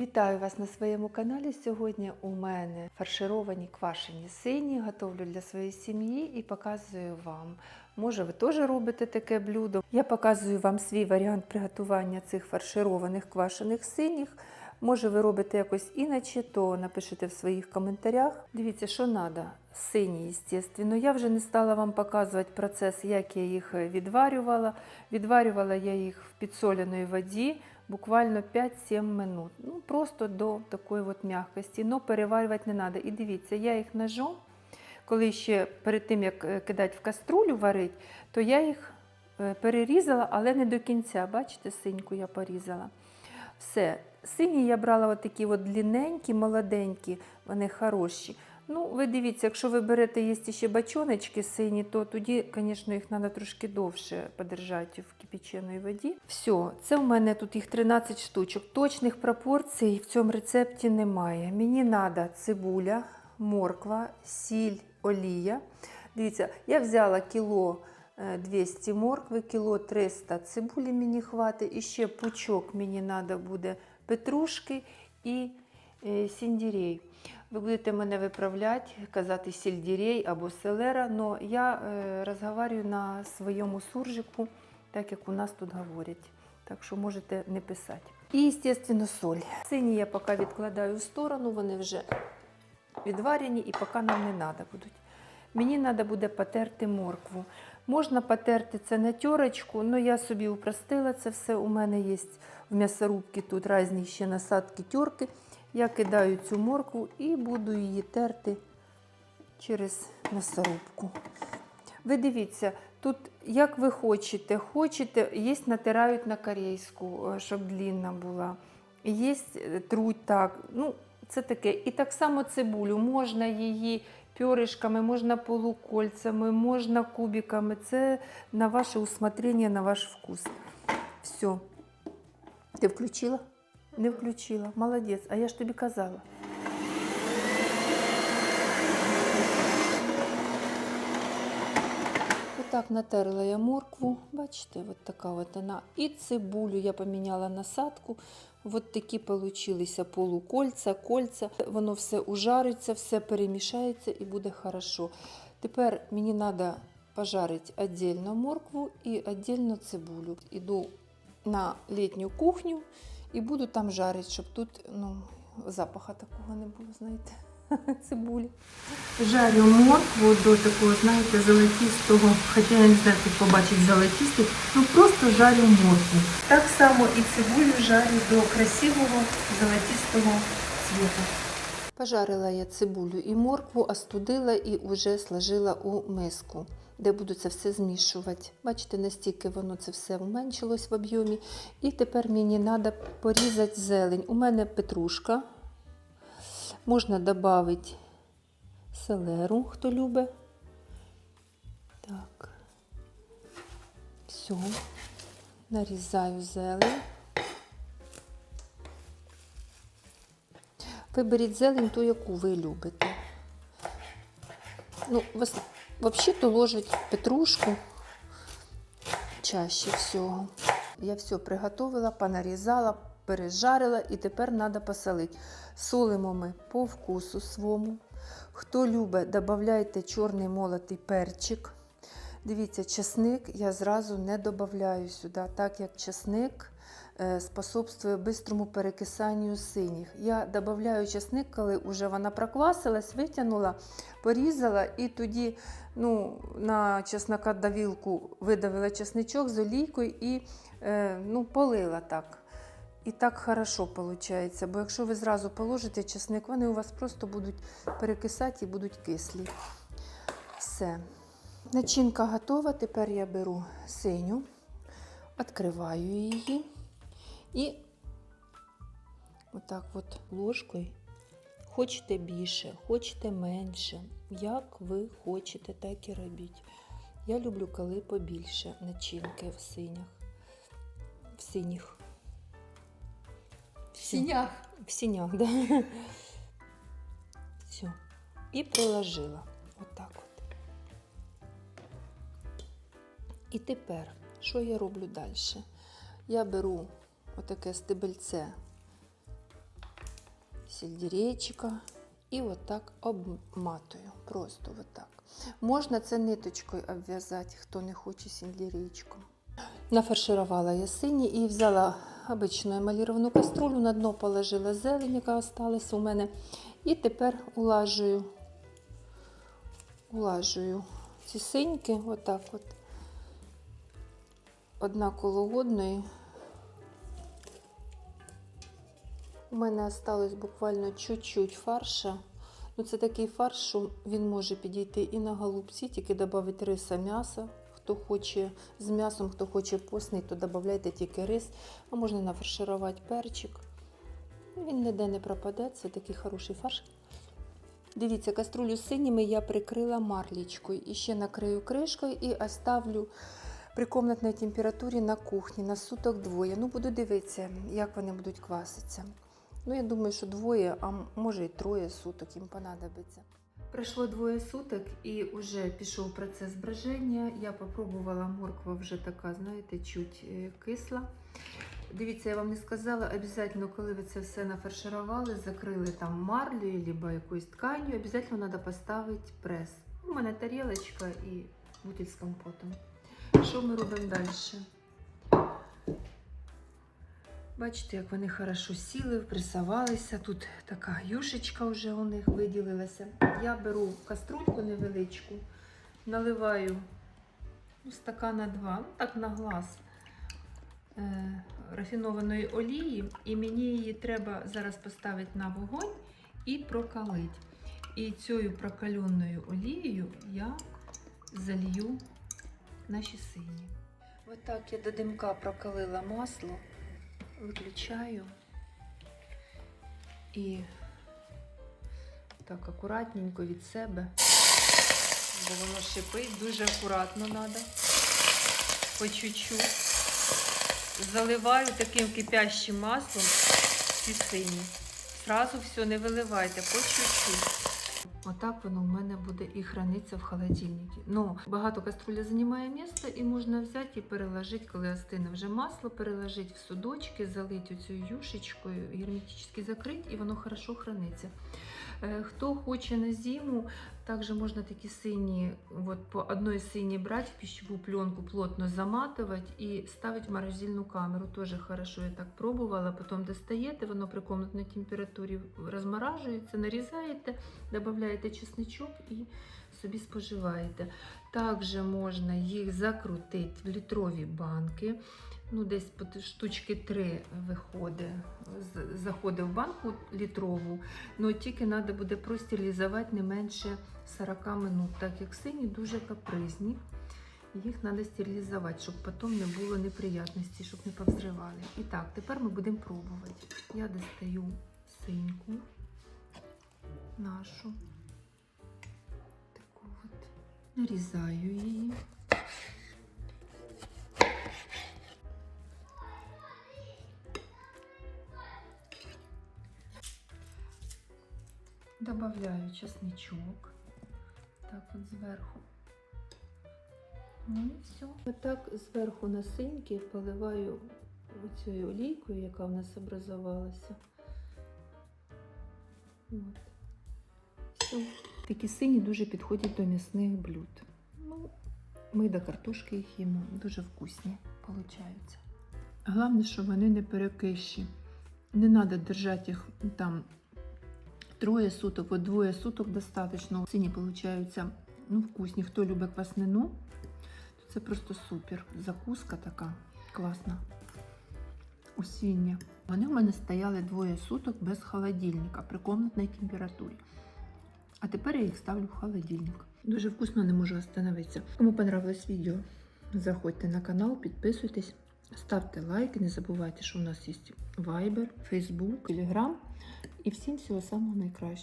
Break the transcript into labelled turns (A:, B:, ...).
A: Вітаю вас на своєму каналі. Сьогодні у мене фаршировані квашені сині. Готовлю для своєї сім'ї і показую вам. Може, ви теж робите таке блюдо. Я показую вам свій варіант приготування цих фаршированих квашених синіх. Може, ви робите якось іначе, то напишіть в своїх коментарях. Дивіться, що треба. Сині, звісно. Я вже не стала вам показувати процес, як я їх відварювала. Відварювала я їх в підсоленій воді буквально 5-7 минут. Ну, просто до такої от м'якості. Но переварювати не треба. І дивіться, я їх ножом, коли ще перед тим, як е, кидати в каструлю варить, то я їх е, перерізала, але не до кінця. Бачите, синьку я порізала. Все. Сині я брала от такі от длинненькі, молоденькі, вони хороші. Ну, ви дивіться, якщо ви берете є ще бачоночки сині, то тоді, звісно, їх треба трошки довше подержати в кипяченій воді. Все, це у мене тут їх 13 штучок. Точних пропорцій в цьому рецепті немає. Мені треба цибуля, морква, сіль, олія. Дивіться, я взяла кіло е, 200 моркви, кіло 300 цибулі мені хватить, і ще пучок мені треба буде петрушки і е, сіндірей. Ви будете мене виправляти, казати сельдерей або селера, але я е, розговорюю на своєму суржику, так як у нас тут говорять. Так що можете не писати. І, звісно, соль. Сині я поки відкладаю в сторону, вони вже відварені і поки нам не треба будуть. Мені треба буде потерти моркву. Можна потерти це на терочку, але я собі упростила це все. У мене є в м'ясорубці тут різні ще насадки терки. Я кидаю цю моркву і буду її терти через м'ясорубку. Ви дивіться, тут як ви хочете, хочете, є натирають на корейську, е, щоб длінна була. Є е, труть так. Ну, це таке. І так само цибулю. Можна її пьоришками, можна полукольцями, можна кубиками. Це на ваше усмотрення, на ваш вкус. Все. Ти включила? Не включила. Молодець. А я ж тобі казала. Отак натерла я моркву, бачите, от така от вона. І цибулю я поміняла насадку. От такі получилися полукольця, кольця. Воно все ужариться, все перемішається і буде хорошо. Тепер мені треба пожарити віддільно моркву і віддільно цибулю. Іду на літню кухню і буду там жарити, щоб тут ну, запаха такого не було, знаєте, цибулі. Жарю моркву до такого, знаєте, золотистого, хоча я не знаю, тут побачить золотистий, ну просто жарю моркву. Так само і цибулю жарю до красивого золотистого цвіту. Пожарила я цибулю і моркву, остудила і вже сложила у миску, де буду це все змішувати. Бачите, настільки воно це все вменшилось в об'ємі. І тепер мені треба порізати зелень. У мене петрушка. Можна додати селеру, хто любить. Так. Все. Нарізаю зелень. Виберіть зелень ту, яку ви любите. Ну, взагалі-то ложить петрушку чаще всього. Я все приготувала, понарізала, пережарила і тепер треба посолити. Солимо ми по вкусу своєму. Хто любить, додавайте чорний молотий перчик. Дивіться, чесник я зразу не додаю сюди, так як чесник способствує бистрому перекисанню синіх. Я додаю чесник, коли вже вона проквасилась, витягнула, порізала і тоді ну, на чеснокодавілку видавила чесничок з олійкою і е, ну, полила так. І так хорошо виходить, бо якщо ви зразу положите чесник, вони у вас просто будуть перекисати і будуть кислі. Все. Начинка готова. Тепер я беру синю, відкриваю її і отак от ложкою. Хочете більше, хочете менше. Як ви хочете, так і робіть. Я люблю, коли побільше начинки в синях. В синіх.
B: В синях.
A: В синях, да. Все. І приложила. Отак от. І тепер, що я роблю далі? Я беру отаке стебельце сельдерейчика і отак обматую. Просто отак. Можна це ниточкою обв'язати, хто не хоче сельдерейчиком. Нафарширувала я сині і взяла обичну емаліровану каструлю, на дно положила зелень, яка осталась у мене. І тепер улажую, улажую ці синьки, отак от. Одна коло одної. У мене осталось буквально чуть-чуть фарша. Ну, це такий фарш, що він може підійти і на голубці, тільки додати риса м'яса. Хто хоче з м'ясом, хто хоче постний, то додавайте тільки рис, а можна нафарширувати перчик. Він ніде не пропаде, це такий хороший фарш. Дивіться, каструлю з синіми я прикрила марлічкою і ще накрию кришкою і оставлю при комнатній температурі на кухні на суток двоє. Ну, буду дивитися, як вони будуть кваситися. Ну, я думаю, що двоє, а може і троє суток їм понадобиться. Пройшло двоє суток і вже пішов процес броження. Я попробувала морква вже така, знаєте, чуть е, кисла. Дивіться, я вам не сказала, обов'язково, коли ви це все нафарширували, закрили там марлею, або якоюсь тканью, обов'язково треба поставити прес. У мене тарілочка і бутиль з компотом. Що ми робимо далі? Бачите, як вони хорошо сіли, присавалися. Тут така юшечка вже у них виділилася. Я беру каструльку невеличку, наливаю стакана два, ну так на глаз е, рафінованої олії, і мені її треба зараз поставити на вогонь і прокалити. І цією прокаленою олією я залью наші сині. Отак я до димка прокалила масло, виключаю і так акуратненько від себе, бо воно шипить, дуже акуратно треба, по чуть-чуть. Заливаю таким кипящим маслом ці сині. Зразу все не виливайте, по чуть-чуть. Отак воно в мене буде і храниться в холодильнику. Ну, багато каструля займає місце і можна взяти і переложити, коли остине вже масло, переложити в судочки, залити цю юшечкою, герметично закрити, і воно хорошо храниться. Е, Хто хоче на зиму, також можна такі сині, от по одной синій брати в пищеву пленку, плотно заматувати і ставити в морозильну камеру. Тоже хорошо, я так пробувала. Потім достаєте, воно при комнатній температурі розморажується, нарізаєте, додаєте чесничок і собі споживаєте. Також можна їх закрутити в літрові банки. Ну, десь штучки 3 виходить, заходить в банку літрову. Ну тільки треба буде простерилізувати не менше 40 минут, так як сині дуже капризні. Їх треба стерилізувати, щоб потім не було неприятностей, щоб не повзривали. І так, тепер ми будемо пробувати. Я достаю синьку нашу. Нарізаю її. Добавляю чесничок. Так от зверху. Ну і все. Отак зверху на синьки поливаю оцією олійкою, яка в нас образувалася. От. Все. Такі сині дуже підходять до м'ясних блюд. Ну, ми до картошки їх їмо. Дуже вкусні получаються. Головне, щоб вони не перекищі. Не треба держати їх там троє суток, от двоє суток достатньо. Сині получаються ну, вкусні. Хто любить кваснину, то це просто супер. Закуска така класна. Осіння. Вони в мене стояли двоє суток без холодильника при комнатній температурі. А тепер я їх ставлю в холодильник. Дуже вкусно, не можу остановитися. Кому понравилось відео, заходьте на канал, підписуйтесь, ставте лайки, не забувайте, що у нас є Viber, Facebook, Telegram. І всім всього самого найкращого.